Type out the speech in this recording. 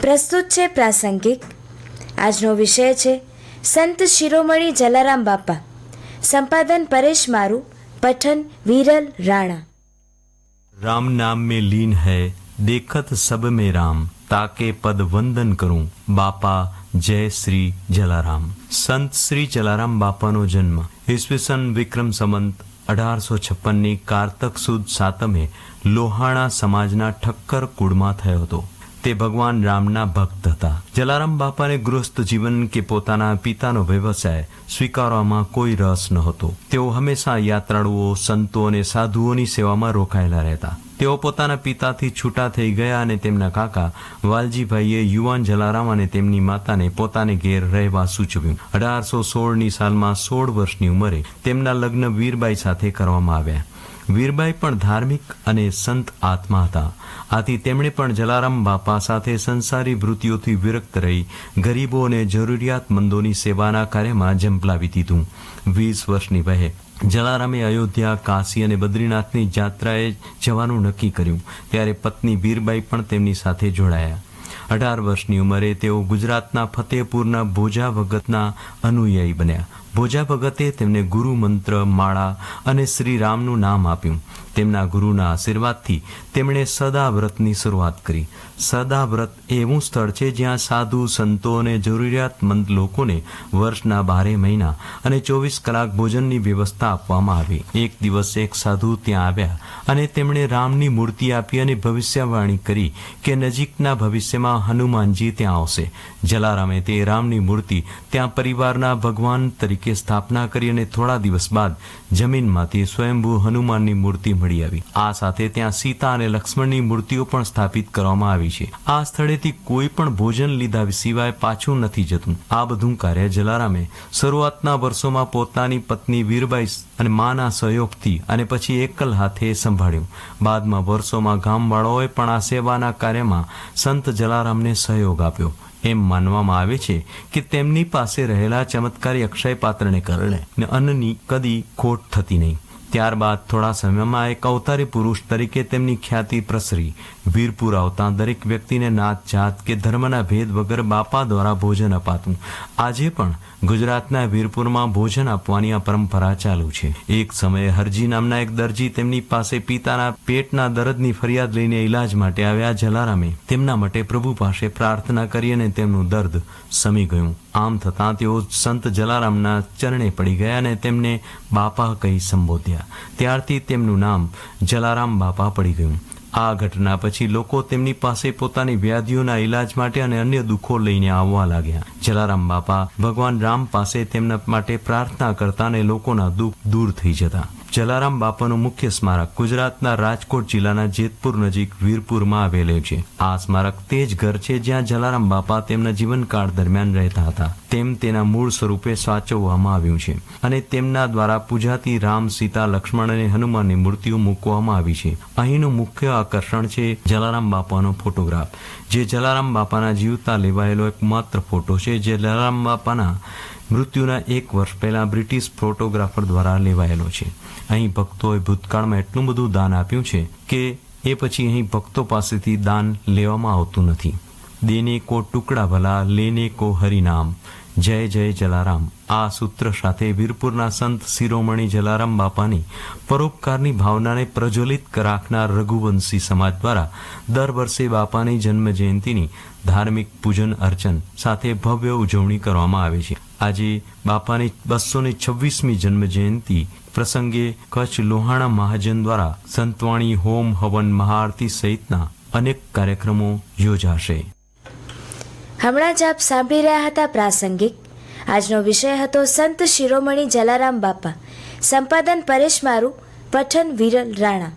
પ્રસ્તુત છે પ્રાસંગિક આજનો વિષય છે સંત શિરોમણી જલારામ બાપા સંપાદન પરેશ મારું પઠન વિરલ રાણા राम नाम में लीन है देखत सब में राम ताके पद वंदन કરું બાપા જય શ્રી જલારામ સંત શ્રી જલારામ બાપાનો જન્મ ઈસવીસન વિક્રમ સંવંત અઢારસો છપ્પનની કારતક સુદ સાતમે લોહાણા સમાજના ઠક્કર કુળમાં થયો હતો તે ભગવાન રામના ભક્ત હતા. જલારામ બાપાને ગૃહસ્થ જીવન કે પોતાના પિતાનો વ્યવસાય સ્વીકારવામાં કોઈ રસ નહોતો. તેઓ હંમેશા યાત્રાળુઓ, સંતો અને સાધુઓની સેવામાં રોકાયેલા રહેતા. તેઓ પોતાના પિતાથી છૂટા થઈ ગયા અને તેમના કાકા વાલજીભાઈએ યુવાન જલારામ અને તેમની માતાને પોતાને ઘેર રહેવા સૂચવ્યું. અઢારસો સોળની સાલમાં સોળ વર્ષની ઉંમરે તેમના લગ્ન વીરબાઈ સાથે કરવામાં આવ્યા. વીરબાઈ પણ ધાર્મિક અને સંત આત્મા હતા. આથી તેમણે પણ જલારામ બાપા સાથે સંસારી વૃત્તિઓથી વિરક્ત રહી, ગરીબો અને જરૂરિયાતમંદોની સેવાના કાર્યમાં ઝંપલાવી દીધું. વીસ વર્ષની વહે જલારામે અયોધ્યા, કાશી અને બદ્રીનાથની જાત્રાએ જવાનું નક્કી કર્યું. ત્યારે પત્ની વીરબાઈ પણ તેમની સાથે જોડાયા. અઢાર વર્ષની ઉંમરે તેઓ ગુજરાતના ફતેહપુરના ભોજા ભગતના અનુયાયી બન્યા. ભોજા ભગતે તેમને ગુરુ મંત્ર, માળા અને શ્રી રામનું નામ આપ્યું. તેમના ગુરુના આશીર્વાદથી તેમણે સદા વ્રતની શરૂઆત કરી. સદા વ્રત એવું સ્થળ છે જ્યાં સાધુ, સંતો અને જરૂરિયાતમંદ લોકોને વર્ષના બારે મહિના અને ચોવીસ કલાક ભોજનની વ્યવસ્થા આપવામાં આવી. એક દિવસ એક સાધુ ત્યાં આવ્યા અને તેમણે રામની મૂર્તિ આપી અને ભવિષ્યવાણી કરી કે નજીકના ભવિષ્યમાં હનુમાનજી ત્યાં આવશે. જલારામે તે રામની મૂર્તિ ત્યાં પરિવારના ભગવાન તરીકે સ્થાપના કરી અને થોડા દિવસ બાદ જમીનમાંથી સ્વયંભૂ હનુમાનની મૂર્તિ મળી આવી. આ સાથે ત્યાં સીતા અને લક્ષ્મણની મૂર્તિઓ પણ સ્થાપિત કરવામાં આવી છે. આ સ્થળેથી કોઈ પણ ભોજન લીધા સિવાય પાછું નથી જતું. આ બધું કાર્ય જલારામે શરૂઆતના વર્ષોમાં પોતાની પત્ની વીરબાઈ અને માના સહયોગથી અને પછી એકલ હાથે સંભાળ્યું. બાદમાં વર્ષોમાં ગામવાળાઓએ પણ આ સેવાના કાર્યમાં સંત જલારામને સહયોગ આપ્યો. એમ માનવામાં આવે છે કે તેમની પાસે રહેલા ચમત્કારી અક્ષય પાત્રને કારણે અન્નની કદી ખોટ થતી નહીં. ત્યારબાદ થોડા સમયમાં એક અવતારી પુરુષ તરીકે તેમની ખ્યાતિ પ્રસરી. વીરપુર આવતા દરેક વ્યક્તિને નાત, જાત કે ધર્મના ભેદ વગર બાપા દ્વારા ભોજન અપાતું. આજે પણ ગુજરાતના વીરપુરમાં ભોજન આપવાની આ પરંપરા ચાલુ છે. એક સમયે હરજી નામના એક દરજી તેમની પાસે પિતાના પેટના દર્દની ફરિયાદ લઈને ઈલાજ માટે આવ્યા જલારામે. તેમના માટે પ્રભુ પાસે પ્રાર્થના કરી અને તેમનું દર્દ સમી ગયું. આમ થતાં તેઓ સંત જલારામના ચરણે પડી ગયા અને તેમને બાપા કહી સંબોધ્યા. ત્યારથી તેમનું નામ જલારામ બાપા પડી ગયું. આ ઘટના પછી લોકો તેમની પાસે પોતાની વ્યાધિઓના ઈલાજ માટે અને અન્ય દુઃખો લઈને આવવા લાગ્યા. જલારામ બાપા ભગવાન રામ પાસે તેમના માટે પ્રાર્થના કરતા અને લોકોના દુઃખ દૂર થઈ જતા. જલારામ બાપાનું મુખ્ય સ્મારક ગુજરાતના રાજકોટ જિલ્લાના જેતપુર નજીક વીરપુરમાં આવેલું છે. આ સ્મારક તે જ ઘર છે જ્યાં જલારામ બાપા તેમના જીવનકાળ દરમિયાન રહેતા હતા. તેમ તેના મૂળ સ્વરૂપે સાચવવામાં આવ્યું છે અને તેમના દ્વારા પૂજાતી રામ, સીતા, લક્ષ્મણ અને હનુમાનની મૂર્તિઓ મૂકવામાં આવી છે. અહીંનું મુખ્ય આકર્ષણ છે જલારામ બાપાનો ફોટોગ્રાફ. જે જલારામ બાપાના જીવતા લેવાયેલો એક માત્ર ફોટો છે જે જલારામ બાપાના મૃત્યુના એક વર્ષ પહેલાં બ્રિટિશ ફોટોગ્રાફર દ્વારા લેવાયેલો છે. અહીં ભક્તોએ ભૂતકાળમાં એટલું બધું દાન આપ્યું છે કે એ પછી અહીં ભક્તો પાસેથી દાન લેવામાં આવતું નથી. દેને કો ટુકડા ભલા, લેને કો હરિનામ. જય જય જલારામ. આ સૂત્ર સાથે વીરપુરના સંત શિરોમણી જલારામ બાપાની પરોપકારની ભાવનાને પ્રજ્વલિત રાખનાર રઘુવંશી સમાજ દ્વારા દર વર્ષે બાપાની જન્મ જયંતિની ધાર્મિક પૂજન અર્ચન સાથે ભવ્ય ઉજવણી કરવામાં આવે છે. આજે બાપાની બસો ને છવ્વીસમી જન્મજયંતિ પ્રસંગે કચ્છ લોહાણા મહાજન દ્વારા સંતવાણી હોમ હવન મહાઆરતી સહિતના અનેક કાર્યક્રમો યોજાશે. હમણાં જ આપ સાંભળી રહ્યા હતા પ્રાસંગિક. આજનો વિષય હતો સંત શિરોમણી જલારામ બાપા. સંપાદન પરેશ મારું, પઠન વિરલ રાણા.